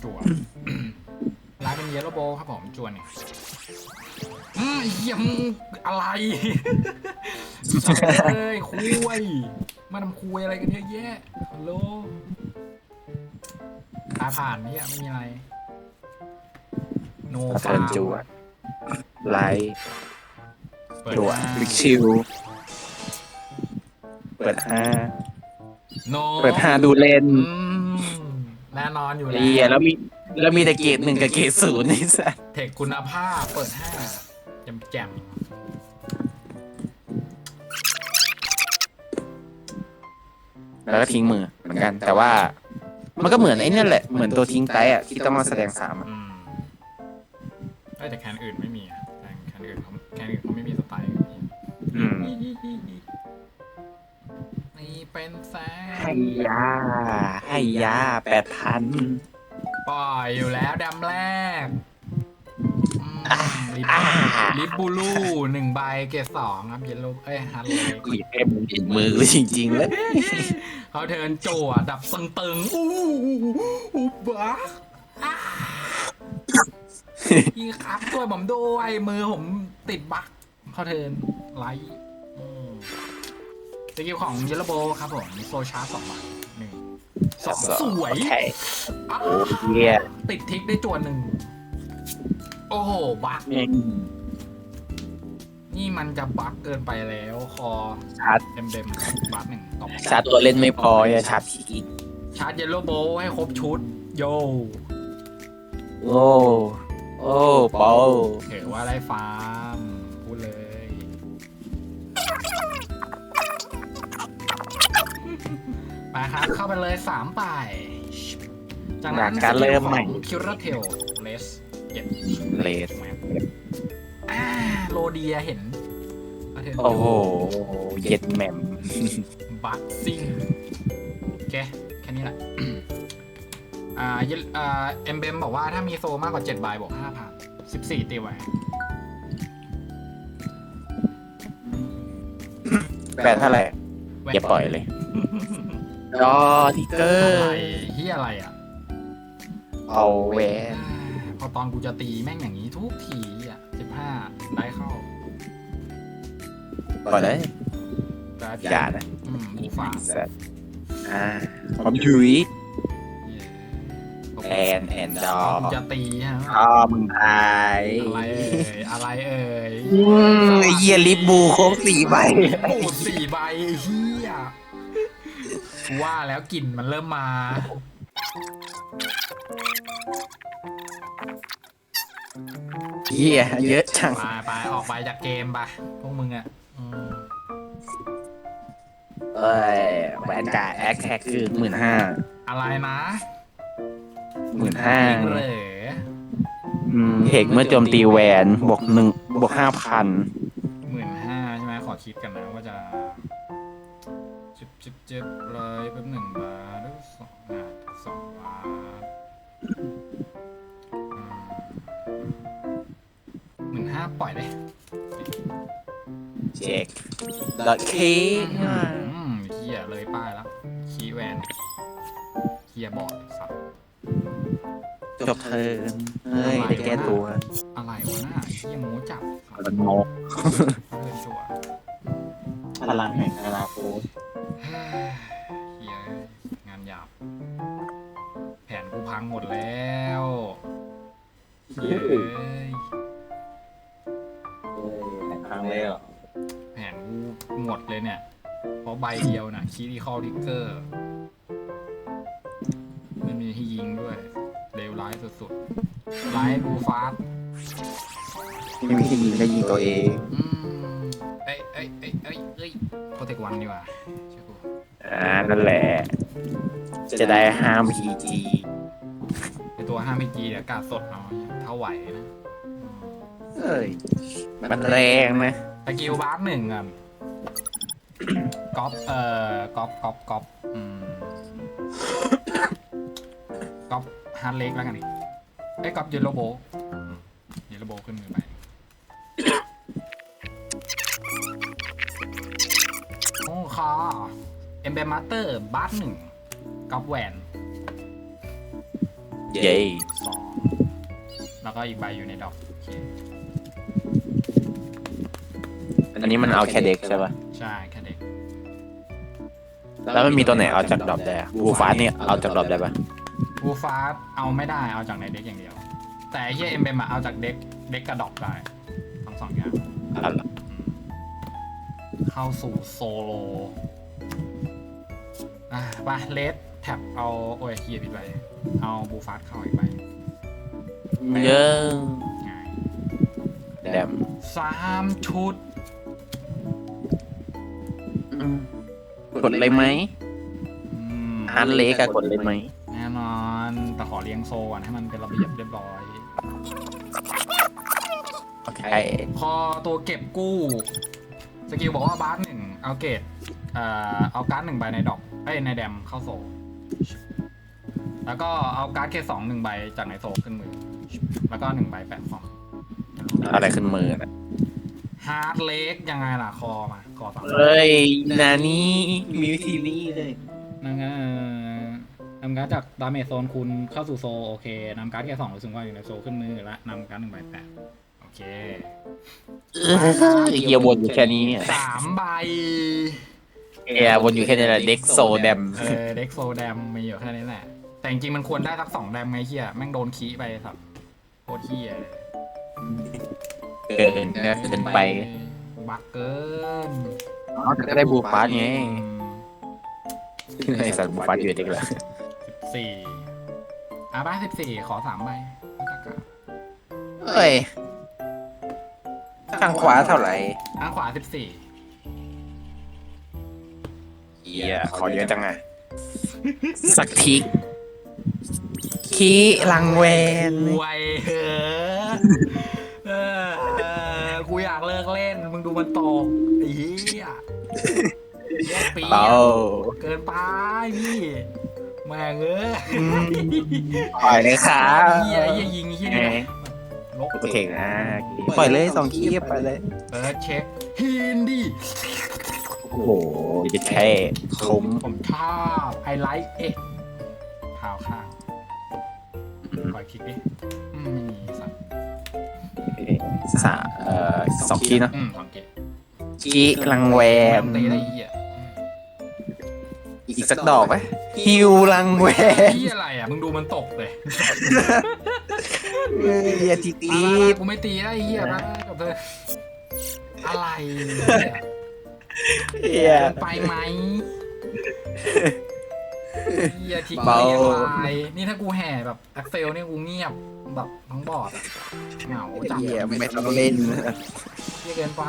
เขาเทิร์นจั่วลายเป็นเยลโลโบครับผมจั่วหนึ่งอืมเยี่ยมงอะไรเอ้ยคุยมาทำคุยอะไรกันเยอะแยะฮัลโหลตาผ่านเนี่ยไม่มีอะไร โนเทิร์นจัวไลท์เปิดจัวหน้าวิกชิวเปิดห้าโนเปิดห้าดูเล่นอืม แน่นอนอยู่เอียแล้วแล้วมีแล้วมีแต่เกรดหนึ่งกับเกรดศูนย์นี่สัสเทคคุณภาพเปิดห้าแจมแจมแล้วก็ทิ้งมือเหมือนกัน แต่ว่า มันก็เหมือนไอ้นั่นแหละเหมือนตัวทิ้งไตอะที่ต้องมาแสดงสามอะอืมเอ้ยแต่แคนอื่นไม่มีอะแต่แคนอื่นเขาแคนอื่นเขาไม่มีสไตล์แบบนี้อืมนี่ เป็นแสให้นยาให้ยาแปดพัน ปล่อยอยู่แล้วดำแรกอืมลิปอ่า ลิปบูลูหนึ่งใบเกรดสองครับเยลโลเอ้ยฮันเลยกูอยากให้มึงเห็นมือกูจริงๆเลยเขาเทิร์นโจวดับตึงตึงๆอู้อู้บ้าอ่าพี่ครับช่วยผมด้วยมือผมติดบั๊กเขาเทิร์นไลท์อืม สกิลของเยลโลโบครับผมโซชาร์จสองใบหนึ่งสองสวยโอเคอ้าวโอ้เหี้ยติดทิกได้จวนหนึ่ง โอ้โห บั๊กแม่งนี่มันจะบั๊กเกินไปแล้วคอชาร์จเต็มเต็มๆบั๊กหนึ่งตบชาร์จตัวเล่นไม่พอจะชาร์จทีอีกชาร์จเยลโลโบให้ครบชุด โยโอ้โอ้เปาถือว่าได้ฟาร์ ครับ เข้าไปเลยสามไปจากนั้นการเริ่มใหม่ คิวร์เทลเลสเจ็ดเลสอ่าโรเดียเห็นประเทศโอ้โห เย็ดแหม่มบัคซิ่งโอเค แค่นี้แหละอ่าเยอ่าเอ็มเบมบอกว่าถ้ามีโซมากกว่า7ใบบวก5,000 14ตีแหวนแปดเท่าไหร่อย่าปล่อยเลย รอทิกเกออะไรร์ เฮียอะไรอะเอาแหวนอ่าพอตอนกูจะตีแม่งอย่างนี้ทุกทีอะ15ได้เข้าก่อนเลยแต่อย่านะอืมบูฝาสัตว์อ่าผมถุยเย้แอนแอนดอ กูจะตีฮะอ้อมึงตายอะไรเอ่ยอะไรเอ่ยอืมไอ้เหี้ยลิฟบูโครบสี่ใบปูดสี่ใบไอ้เฮีย ว่าแล้วกลิ่นมันเริ่มมา เหี้ยเยอะจัง ไปไปออกไปจากเกมไปพวกมึงอะอืมเอ้ยแหวนจ่ายแอคแคคือหมื่นห้าอะไรนะหมื่นห้าจริงเหรออืมเทคเมื่อโจมตีแหวนบวกหนึ่งบวกห้าพัน หมื่นห้าใช่ไหมขอคิดกันนะว่าจะจิบจิบจิบเลยแป๊บหนึ่งบาทหรือสองบาทสองบาทหมื่นห้าปล่อยเลยเช็คดอทเคอืมเฮียเลยป้ายแล้วคีย์แวนเฮียบอร์ดสัตว์จบเทิร์นเฮ้ยได้แก้ตัวอะไรวะน่าเฮียหมูจับสัตว์มันงกเดินจั่วพลังแห่งอนาคต เฮ้ยเฮียงานหยาบ แผนกูพังหมดแล้วเฮียครั้งเลยเหรอแผนกูหมดเลยเนี่ย เพราะใบเดียวน่ะคีดีคอลทิกเกอร์ไม่มีที่ยิงด้วยเลวร้ายสุดๆไลฟ์บูฟาสไม่มีที่ยิงก็ยิงตัวเอง อืม เอ้ยเอ้ยเอ้ยเอ้ยเอ้ยโปรเทควันดีกว่าเชื่ อกูอ่านั่นแหละ จะได้ห้ามพีจีไอตัวห้ามิจีเดี๋ยวกาดสดเอาเท่าไหวนะอืมเอ้ย มันแรงนะสกิลบาร์กหนึ่งอะก๊อปเอ่อก๊อปก๊อปก๊อปอืมก๊อปฮาร์ดเล็กแล้วกันอีกไอ้ยก๊อปเยลโลโบเยลโลโบขึ้นมือไปโอ้คอ เอ็มเบมาสเตอร์บาร์หนึ่งก๊อปแหวนเย้สองแล้วก็อีกใบอยู่ในดอกโอเคอันนี้มันเอาแค่เด็กใช่ปะใช่แค่เด็ก แล้วมันมีตัวไหนเอาจากดรอปได้อะบูฟ้าเนี่ยเอาจากดรอปได้ปะบูฟาสเอาไม่ได้เอาจากในเด็กอย่างเดียว แต่ไอ้เฮียเอ็มเบมเอาจากเด็กเด็กกระดอกได้ทั้งสองอย่างอะไรเข้าสู่โซโล อะไปเลสแท็บเอาโอ้ยเฮียผิดไป เอาบูฟาสเข้าอีกไปเยอะง่ายแดมสามชุดอืมกดเลยไหมอืมฮาร์ดเล็กอะกดเลยไหมแน่นอนแต่ขอเลี้ยงโซก่อนให้มันเป็นระเบียบเรียบร้อย โอเคพอตัวเก็บกู้ สกิลบอกว่าบาสหนึ่งเอาเกตเอ่อเอาการ์ดหนึ่งใบในดอกเอ้ยในแดมเข้าโซแล้วก็เอาการ์ดเกตสองหนึ่งใบจากในโซขึ้นมือ แล้วก็หนึ่งใบแปะฟอมอะไรขึ้นมือนะฮาร์ดเล็กยังไงล่ะคอมาคอสองเฮ้ยนานี่มีวิธีนี้เลยนั่นก็เอ่อนำการ์ดจากดาเมจโซนคุณเข้าสู่โซโอเคนำการ์ดแค่สองรู้สึกว่าอยู่ในโซขึ้นมือและนำการ์ดหนึ่งใบแปะโอเคเฮียวนอยู่แค่นี้เนี่ยสามใบ เฮียวนอยู่แค่นี้แหละเด็กโซแดมเออเด็กโซแดมมีอยู่แค่นี้แหละ แต่จริงๆมันควรได้สักสองแดมไงเฮียแม่งโดนคีไปสับโคตรเฮียเลยเกินนะเกินไปบักเกินก็ได้บูฟ้าไงไอสัตว์บูฟ้าอยู่เด็กเลยสิบสี่อะบ้าสิบสี่ขอสามใบไม่ต้องการเฮ้ยข้างขวาเท่าไหร่อะขวาสิบสี่ เฮียขอเยอะจังอะสักทีคีลังแวนไวยเหอะเออเออกูอยากเลิกเล่น มึงดูมันตกไอ้เหี้ยแยกปีเบาเกินไปพี่แม่งเอ้ยปล่อยเลยครัเหี้ยเหี้ยยิงเหี้ยนี่ลบโอเคนะปล่อยเลยสองคีปล่อยเลยเปิดเช็คฮินดี้ โอ้โหจะแค่คุ้มผมชอบไฮไลท์เอ็กเท้าข้างปล่อยคลิกดิอืมไม่มีสัตว์สามเอ่อสองคีเนาะอืมสองเกตคีลังแวแอนมตีได้เหี้ยอีกสักดอกไหมฮิวลังแวนเหี้ยอะไรอะ มึงดูมันตกเลยเฮ้ยอย่าทีตีอะไรดกูไม่ตีได้เหี้ยนะกับเธออะไร เฮียเกินไปไหมเหี้ยทิ้งเบาเรียงลายนี่ถ้ากูแห่แบบแอคเซลนี่กูเงียบแบบทั้งบอร์ดอะเหงาจังเฮียไม่ต้องเล่นเหี้ยเกินไป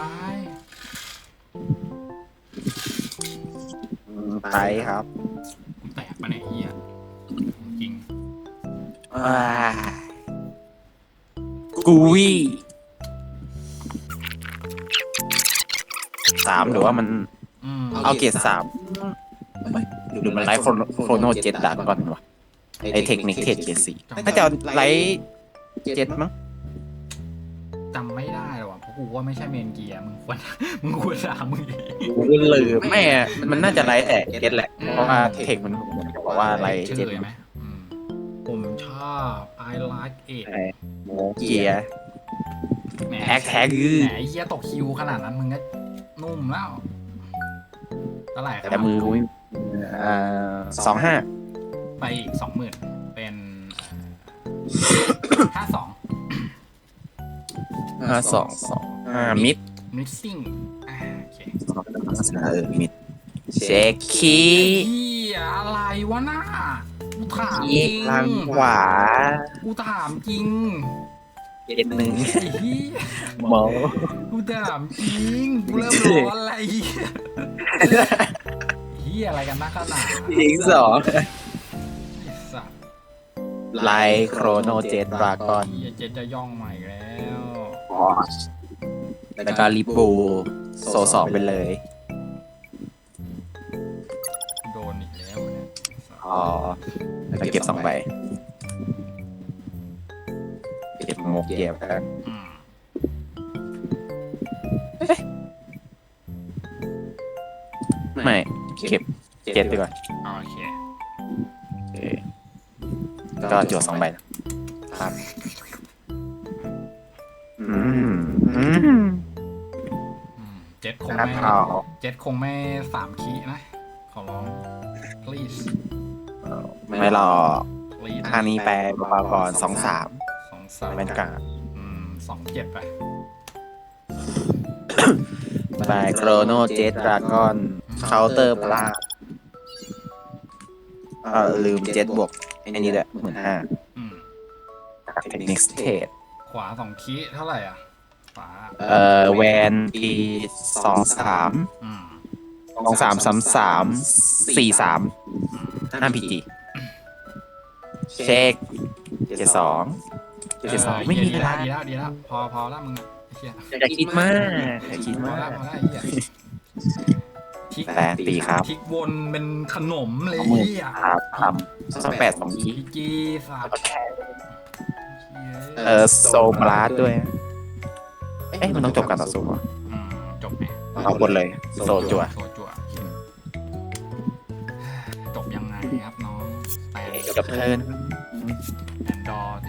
ไปครับกูแตกปะเนี่ยเหี้ยจริงว้ากูวี่ สามหรือว่ามันอืมเอาเกียร์สามหรือมันไลฟ์โครโนเจ็ดดักก่อนวะไอเทคนิคเทรดเกียร์สี่ถ้าจะเอาไลฟ์เจ็ดมั้งจำไม่ได้หรอกว่ะเพราะกูว่าไม่ใช่เมนเกียร์มึงควร มึงควรถามมึงดิกูลืมไม่อะมันน่าจะไลฟ์แต่เจ็ดแหละ เพราะว่าเทคมันบอกว่าไลฟ์ชื่เจ็ดอไหมอืมผมชอบ I like it โมเกียร์แหมแท็กแท็กยืแหมไอ้เหี้ยตกคิวขนาดนั้นมึงก็ นุ่มแล้วเท่าไหร่ครับแต่มือกูไม่สองห้าไปอีกสองหมื่นเป็นห้าสองห้าสองสองห้ามิด missing อ่าโอเคเออมิดเช็คคีเฮียอะไรวะน่ากูถามจอีริกงทางขวากูถามจริง เจ็ดหนึ่งไอ้เฮียหมอกูถามจริงกูเริ่มร้อนอะไรเฮียเฮียอะไรกันนักขนาดอีกสองไอ้สัตว์ไลโครโนเจ็ดดรากอนเฮียเจ็ดจะย่องใหม่แล้วแล้วก็ลิบูโซสองไปเลย โดนอีกแล้วเนี่ยไอ้สัตว์อ๋อแล้วเก็บสองใบ เก็บหมกเก็บครับอืมไม่เก็บเจ็ดดีกว่าโอเคโอเคก็จวดสองใบนะครับอืมอืมอืมเจ็ดคงครับไม่เอาเจ็ดคงไม่สามคีนะ ขอร้อง please ไม่หรอก please อันนี้แปลบาก่อนสองสาม สองสามเป็นกลางอืมสองเจ็ดไปบายโครโนเจตดราก้อนเคาน์เตอร์ปลาเออลืมเจ็ดบวกไอ้นี่ด้วยหมื่นห้าอืมเทคนิคสเตทขวาสองคีเท่าไหร่อะขวาเอ่อแวนทีสองสามอืมสองสามสามสามสี่สามอืมห้าพีจีเช็คเจ็ดสอง เจ็ดสองไม่มีดีเวแล้ลาวดีแล้วดีแล้วพอพอแล้วมึงอะไอ้เหี้ยอย่าคิดมากอย่าคิดพอมาแล้วกพอแล้วไอ้เหี้ยทิกแต่ตีครับทิกวนเป็นขนมเลยหมื่นเหี้ยครับทำสแปดสองทีพีจีสัตว์เออโซบลาสด้วย เอ๊ะมันต้องจบการต่อสู้เหรออืมจบไหมเอาบนเลยโซจั่วโซจั่วจบยังไงครับน้องแปดจบเทิร์นแอนดอร์ด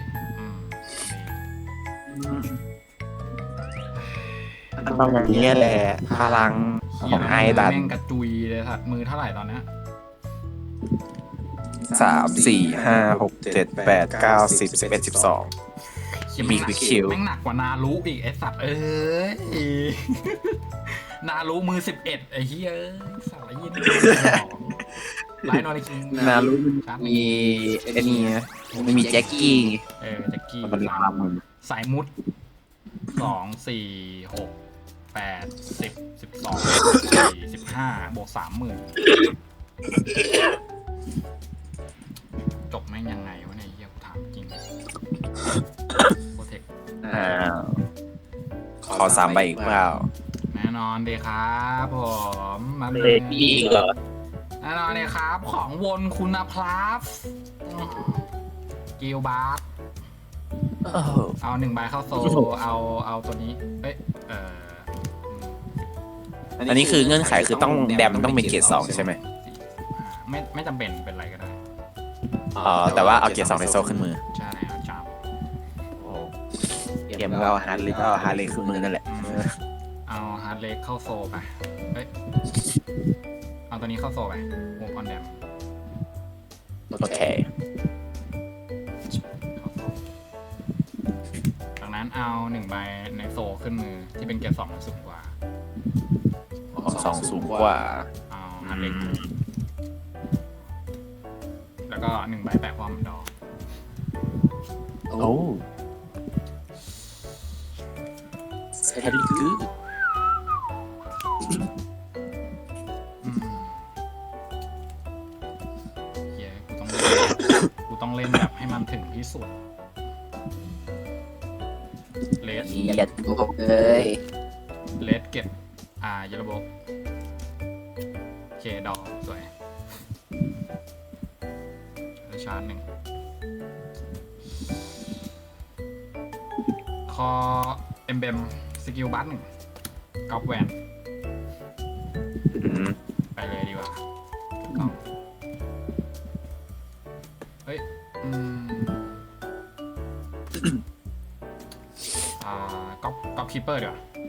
ิอืมดี ต้องอย่างนี้แหละพลังของไอดันแม่งกระจุยเลยสัตว์มือเท่าไหร่ตอนเนี้ยสามสี่ห้าหกเจ็ดแปดเก้าสิบสิบเอ็ดสิบสองเหี้ยมีแงหนักคิวแม่งหนักกว่านารุอีกไอสัตว์เอ้ยนารุมือสิบเอ็ดไอ้เหี้ยเอ้ยสัตว์ละยี่สิบสองไลน์นอริคิงนารุครับมีไอ้นี่นะไม่มีแจ็คกี้เออแจ็กกี้มันเป็นสาความม สายมุดสองสี่หกแปดสิบสิบสองสี่สิบห้าบวกสามหมื่นจบแม่งยังไงวะเนี่ยไอ้เหี้ยกูถามจริงโปรเทคอ่าขอสามใบอีกเปล่าแน่นอนดีครับผมมาเลเลยดีอีกเหรอแน่นอนเลยครับ ของวนคุณภาพกิลบาร์โอ้โห เอาหนึ่งใบเข้าโซลเอาเอาตัวนี้เอ้ยเอออืมอันนี้คือเงื่อนไขคือต้องแดมต้องเป็นเกียร์สองใช่ไหมสี่ห้าไม่ไม่จำเป็นเป็นไรก็ได้ อ๋อแต่ว่าเอาเกียร์สองในโซ่ขึ้นมือใช่เอาจับเกมก็เอาฮาร์ดเลยก็เอาฮาร์ดเลยขึ้นมือนั่นแหละอืมเอาฮาร์ดเล็กเข้าโซลไปเอ้ยเอาตัวนี้เข้าโซลไปวงออนแดมโอเค เอาหนึ่งใบในโซลขึ้นมือที่เป็นเกียร์สองสูงกว่า สองสูงกว่า เอาฮาร์ดเล็กแล้วก็หนึ่งใบแปะความดอกโอ้เฮลิกู เลสเก็บ อ่าเยลโบกโอเค ดอก สวยแล้วชาร์จหนึ่งคอเอ็มเบมสกิลบัสหนึ่งกอล์ฟแวนไปเลยดีกว่าถูกต้องเฮ้ย อืมอ่าก๊อปก๊อปคิปเปอร์เดี๋ยวา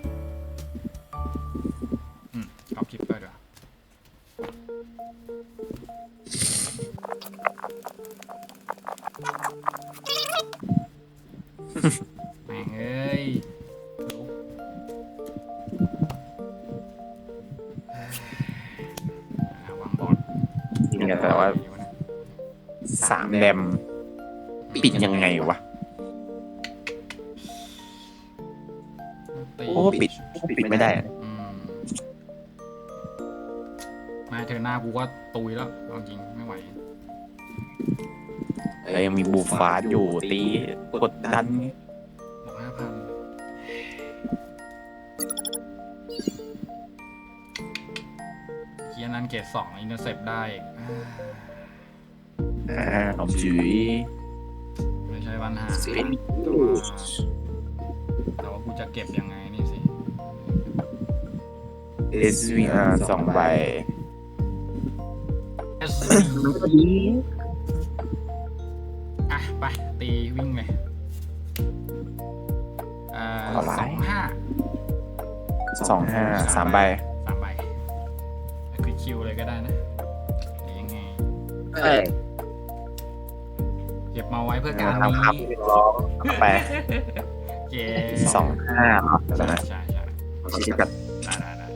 สามแดม ปิดยังไงวะ ตีโอ้ปิดปิดไม่ได้อะอืมมาเธอหน้ากูก็ตุยแล้วเอาจริงไม่ไหวแล้วยังมีบูฟาสอยู่ตีกดดัน บอกห้าพันเคียนั้นเกรดสองอินเตอร์เซปได้อีกอ่า อ่าเอาจุ๋ยไม่ใช่ปัญหาสปิริตแต่ว่าแต่ว่ากูจะเก็บยังไงนี่สิเอสวีอาร์สองใบอะไปตีวิ่งเลยเอ่อเอาไว้สองห้าสองห้าสามใบสามใบควิกคิวเลยก็ได้นะหรือยังไง เอ้ยเก็บ มาไว้เพื่อการทำนี้ครับร้องไปเย้สองห้าเหรอใช่นะใช่ใช่คิดกันได้ได้ได้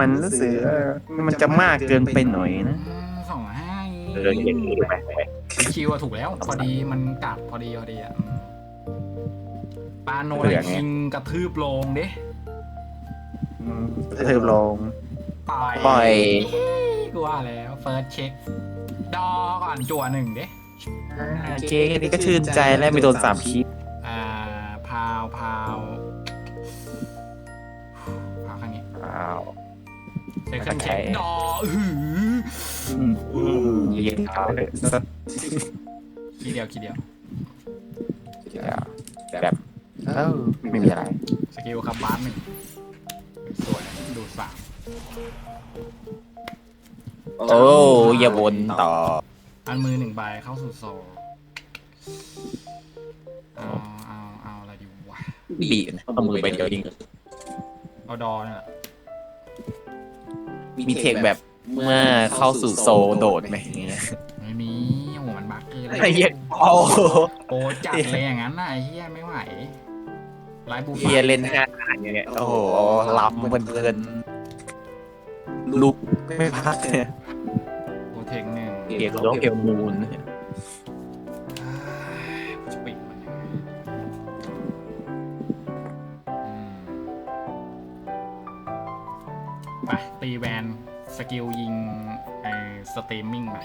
มันรู้สึกเออมันจะมากเกินไปหน่อยนะอืมสองห้าเอออย่างนี้ถูกไหมคิวอะถูกแล้ว พอดีมันกัดพอดีพอดีอะอืมปาโนเหลืไลองไงคิงกระทืบลงเด้เทิมลงปล่อย ปล่อยกูว่าแล้วเฟิร์สเช็ค ดอก่อนจั่วหนึ่งเด้โอเคแค่นี้ก็ชื่นใจแล้วไม่โดนสามคิดอ่าพาวพาวพาวข้างนี้อ้าว เซคันด์โอเคเช็คดออื้อหือยิงเขาเลยสักคีย์เดียวคีย์เดียว แบบเออไม่มีอะไรสกิลคับบาร์หนึ่งสวยดูดสาม โอ้อย่าวนต่อ อันมือหนึ่งใบเข้าสู่โซลเอาเอาเอาอะไรดีวะบีบนะเอามือไปเดียวยิงเอาดอเนี่ยแหละมีเทคแบบเมื่อเข้าสู่โซโดดไหมอย่างเงี้ยไม่มีโอ้โหมันบั๊กเกินไอ้เหี้ยโอ้โอ้จัดเลยอย่างนั้นน่ะไอ้เฮียไม่ไหวไลฟ์บูเฮียเล่นห้าอย่างเงี้ยโอ้โหล้ำเพลินๆลุกไม่พักเนี่ยโปร เทคหนึ่งเกียร์ล็อกเอลมูนจะปิดมันยังไงอืมไปตีแวนสกิลยิงไอ้สตรีมมิ่งไป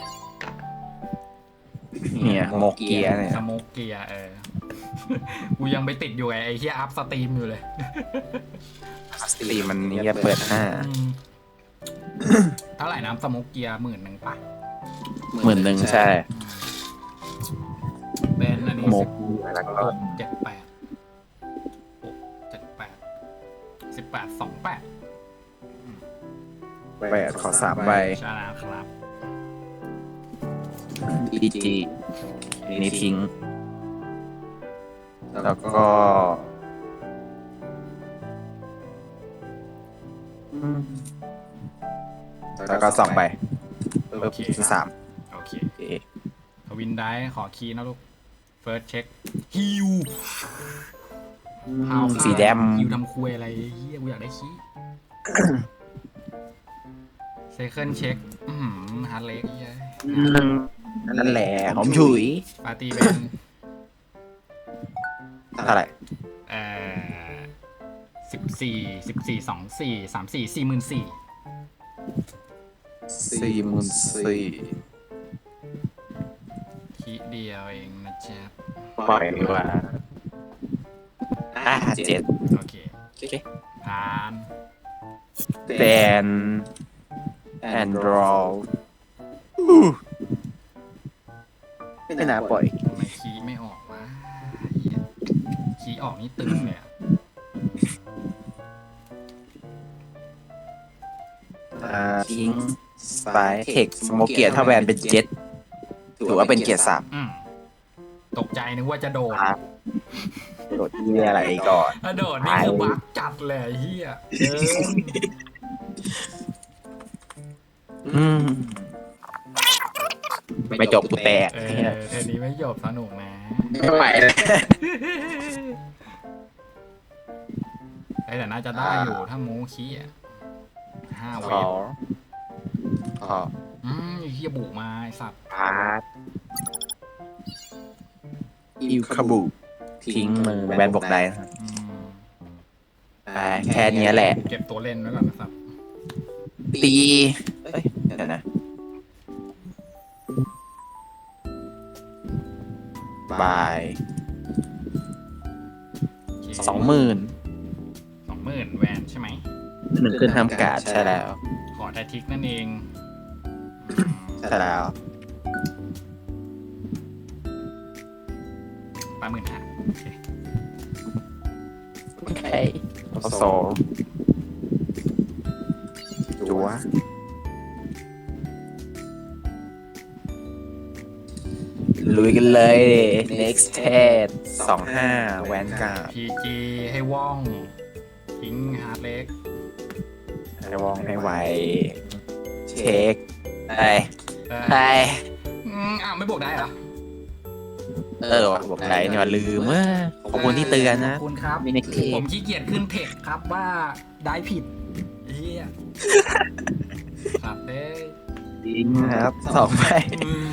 เนี่ยโมกเกียร์เนี่ยสโมกเกียร์เออ กูยังไปติดอยู่ไงไอ้เฮียอัพสตรีมอยู่เลย สตรีมมันนี่เปิดห้าอืมเท่าไหร่น้ำสโมกเกียร์หมื่นหนึ่งปะ หมื่นหนึ่งใช่เป็นอันนี้โมสิกบเกียร์แล้วก็หกเจ็ดแปดหกเจ็ดแปดสิบแปดสองแปดแปดขอสามใบชนะครับ ดีจีนี่ทิ้ง แล้วก็อืมแล้วก็สองใบเพิ่มเป็นสามโอ เคโอเคทวินได้ขอคีย์นะลูก เฟิร์สเช็คฮิวฮาวสีแดง ฮิวทำคุยอะไรเฮียกูอยากได้คีย์เซคันด์เช็คอืมฮาร์ดเล็กเฮียนั่นแหละหอมฉุยปาร์ตี้แวนเท่าไหร่เอ่อสิบสี่สิบสี่สองสี่สามสี่สี่หมื่นสี่สี่หมื่นสี่ ปล่อยดีกว่าอ่าเจ็ดโอเคโอเคผ่านแบนแอนดรอไม่น่าปล่อยทำไมคีย์ไม่ออกวะเหี้ยคีย์ออกนี่ตึงเลยอะอ่าทิ้งสายเทคสโมเกียร์ถ้าแวนเป็นเจ็ดถือว่าเป็นเกียร์สามอืม ตกใจนึกว่าจะโดดครับโดดเยี่ยอะไรก่อนถ้าโดดนี่คือบักจัดเลยไอ้เฮียเอออืมไม่จบกูแตกเออเทอนี้ไม่จบสนุกนะไม่ไหวเอ้ยแต่น่าจะได้อยู่ถ้ามูคีย์อะห้าเวขอทขออืมไอ้เฮียบุกมาไอ้สัตว์พาร์ท อิวคาบุทิ้งมือแวนบอกได้นะอืมไปแค่เนี้ยแหละ เก็บตัวเล่นไว้ก่อนนะครับ ตีเอ้ยเดี๋ยวนะบายสองหมื่นสองหมื่นแวนใช่ไหม หนึ่งขึ้นทำการ์ดใช่แล้ว ขอได้ทิกนั่นเองอืมใช่แล้ว แปดหมื่นห้าโอเคโอเคโซจัวลุยกันเลย next t e d สองห้าแวนการ์ดพีจีให้ว่อง ทิ้งฮาร์ดเล็กให้วองให้ไวเช็คไปเออไปอืมอ้าวไม่บวกได้เหรอ เออว่ะบอกไรเนี่ยว่ะลืมเออขอบคุณที่เตือนนะขอบคุณครับมินิเคผมขี้เกียจขึ้นเทคครับว่าได้ผิดเฮียสัตว์เด้ยจริงครับสองใบอืม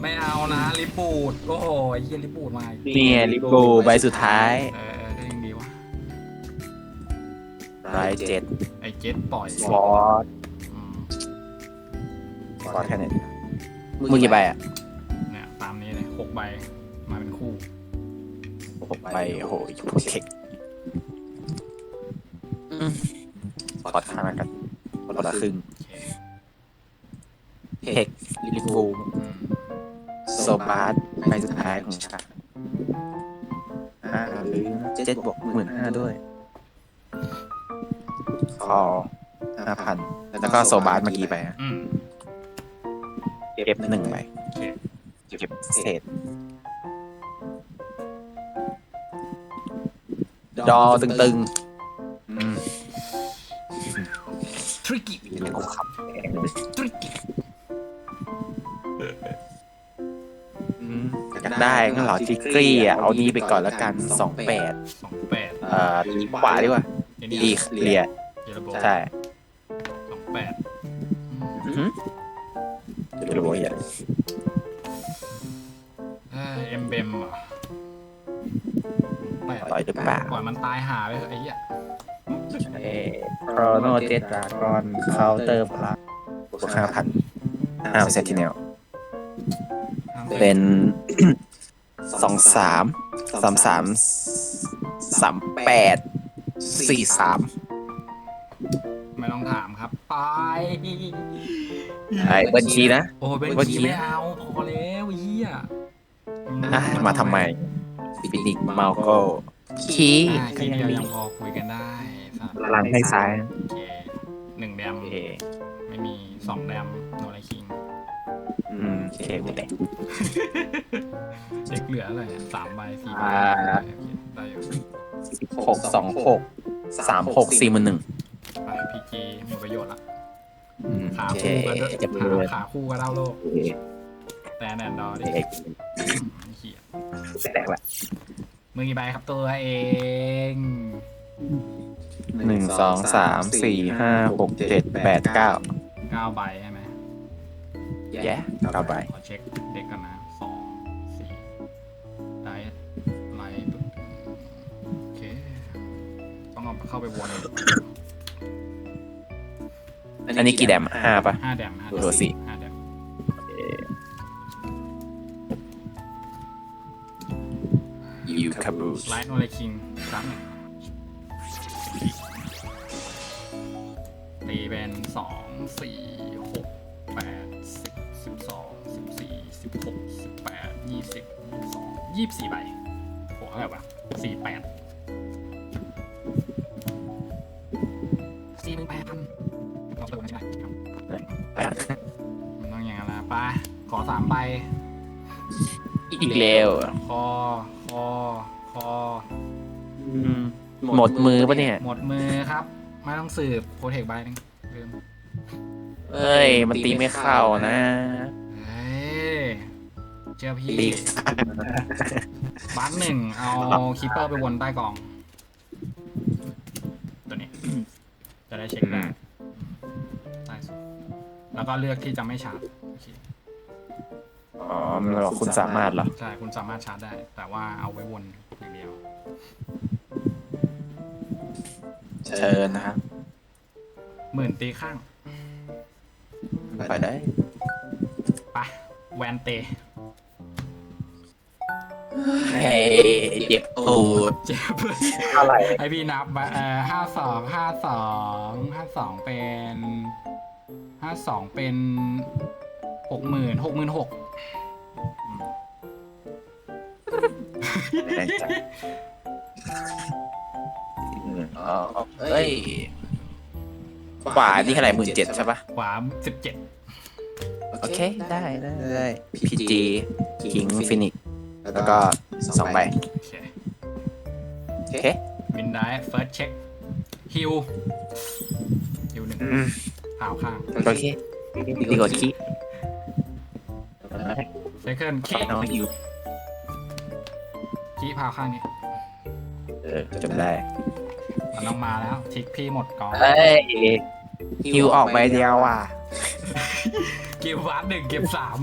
ไม่เอานะลิปูดโอ้โหไอ้เฮียลิปูดมาอีกเนี่ยลิโบใบสุดท้ายเออก็ยังดีวะใบเจ็ดไอ้เจ็ดปล่อยฟอร์ดอืมฟอร์ดแค่ไหนมือกี่ใบอะ หกใบ มาเป็นคู่ หกใบโอ้โหโปรเทคฟอร์ดข้างละกันฟอร์ดละครึ่งโอเคเทคลิโบอืมโซบาร์ใบสุดท้ายของชาติห้าหรือเจ็ดบวกหมื่นห้าด้วย คอห้าพันแล้วก็โซบาร์เมื่อกี้ไปอะอืม เก็บหนึ่งใบโอ เคเก็บเศษดอตึงๆอืมทริกกี้เรื่องของคำแพงเลยทริกกี้อืมอยากได้ก็เหรอจิกกี้อะเอานี้ไปก่อนแล้วกันสองแปดสองแปดเอ่อตีขวาดีกว่าเดี๋ยวดีนี้เรียเจระโบใช่ มันตายหาไปเถอะไอ้เหี้ยเอ่อโครโนเจตดากอนเคาน์เตอร์พลังบวกห้าพันอ้าวเซนติเนลเป็น สองสามสามสามสามแปดสี่สามไม่ต้องถามครับ ไปไอ้บัญชีนะ โอ้ยบับัญญชีชีไม่เอาพอแล้วไอ้เหี้ยอะมาทำไมฟินิกมาโก คีอะทีเดียวยังพอคุยกันได้สัตว์หลังให้ซ้าย โอเคหนึ่งแดม โอเค ไม่มีสองแดมโนไรคิง อืมโอเคกูแตกเด็กเหลืออะไรอะสามใบสี่ใบอ่า โอเคได้อยู่หกสองหกสามหกสี่หมันหนึ่งไปพีจีหมดประโยชน์ละอืมขาโอเคคู่ก็ด้วยจะขาเปิดขาคู่ก็เล่าโลกโอเคแต่แนนดอร์ดิเอกเหี้ยแตกละ มือกี่ใบครับตัวเองหนึ่งสองสามสี่ห้าหกเจ็ดแปดเก้าเก้าใบใช่ไหมแย่เก้าใบขอเช็คเด็กกันนะสองสี่ได้ไลท์ปึ๊บโอเคต้องเอาเข้าไปวนเลยอันนี้กี่แดมห้าปะห้าแดมห้าแดมตัวสี่ ยูคาบูไลท์โนเลคิงครั้งหนึ่งตีเป็นสองสี่หกแปดสิบสิบสองสิบสี่สิบหกสิบแปดยี่สิบยี่สิบสองยี่สิบสี่ใบโหเท่าไหร่วะสี่แปดสี่หนึ่งแปดพันเราเติมใช่ไหมครับแปดมันต้องอย่างนั้นละไปขอสามใบอีกแล้วคอ หมดมือปะเนี่ย หมดมือครับไม่ต้องสืบโปรเทคใบหนึงลืมเอ้ย มันตีไม่เข้านะเฮ้ยเชื่อพี่ตีบัสหนึ่งเอาคีเปอร์ไปวนใต้กล่อง ตัวนี้ จะได้เช็คได้ใต้สุดแล้วก็เลือกที่จะไม่ชาร์จโอเคอ๋อมันบอกคุณสามารถเหรอ ใช่คุณสามารถชาร์จได้ แต่ว่าเอาไว้วนอย่างเดียว เชิญนะครับหมื่นตีข้าง ไปได้ไปแวนเตเฮ้ยเจ็บตูดเจ็บเท่าไหร่ไอพี่นับมาเอ่อห้าสองห้าสองห้าสองเป็นห้าสองเป็นหกหมื่นหกหมื่นหก อ๋อเอ้ยขวานี่เท่าไหร่หมื่นเจ็ดใช่ปะขวาสิบเจ็ดโอเค ได้ได้ได้พีจีคิงฟินิกแล้วก็สองใบโอเคโอเควินได้เฟิร์สเช็คฮิวฮิวหนึ่งอืมพาวข้างโอเคดีกว่าคิเซคันด์ขคีอน้องฮิวคีพาวข้างนี้เออจำได้ มันต้องมาแล้วทิกพี่หมดก่อนเฮ้ยฮิวออกใบเดียวอะ เก็บวาร์ปหนึ่งเก็บสาม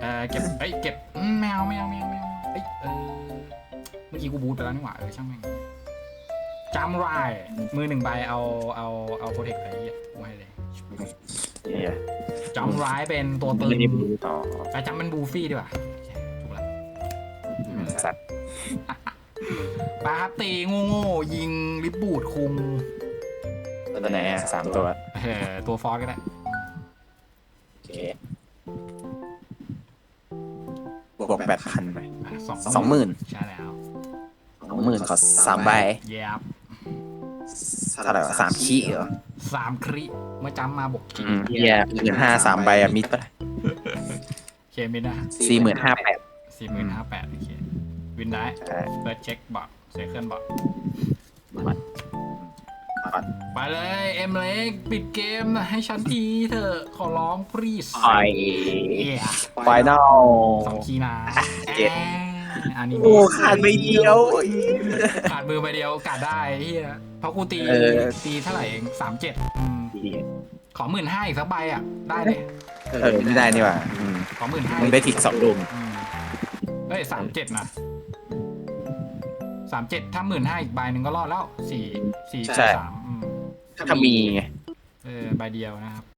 เออเก็บเอ้ยเก็บอืมแมวแมวแมวแมวเอ้ยเออเมื่อกี้กูบูทไปแล้วนี่หว่าเออช่างแม่งจำไรมือหนึ่งใบเอาเอาเอาโปรเทคไปเหี้ยกูให้เลยเนี่ยจำไรเป็นตัวตึงไม่ได้บูต่อไปจำเป็นบูฟี่ดีกว่าโอเคถูกละอืมสัตว์ ปาครับตีโง่โง่ๆยิงลิบบูดคุงตัวไหนอะสามตัว เออตัวฟอสก็ได้โอเคบวกแปดพันไปอะสองสองหมื่นใช่แล้วสองหมื่นขอสามใบเย็บเท่าไหร่วะสามขี้เหรอสามคริเมื่อจำมาบวกอืมเฮียหมื่นห้าสามใบอะมิดปะเคมินนะสี่หมื่นห้าแปดสี่หมื่นห้าแปดโอเค วินได้ใช่เปิดเช็คบอทเซคันบอทมันไปเลยเอ็มเล็กปิดเกมนะให้ฉันทีเถอะขอร้อง please ไอเอียไฟนอลสองคีย์นะเจ็ดแอะอันนี้โอ้ขาดใบเดียวขาดมือไปเดียวกัดได้เฮียเพราะกูตีเออตีเท่าไหร่เองสามเจ็ดขอหมื่นห้าอีกสักใบอะ ได้เลยเออไม่ได้นี่หว่าอืมขอหมื่นห้ามึงได้ทิกสองลุมเฮ้ยสามเจ็ดนะ สามเจ็ดถ้าหมื่นห้าอีกใบหนึ่งก็รอดแล้วสี่สี่ใช่ สามอืมถ้ามีไง เออใบเดียวนะครับ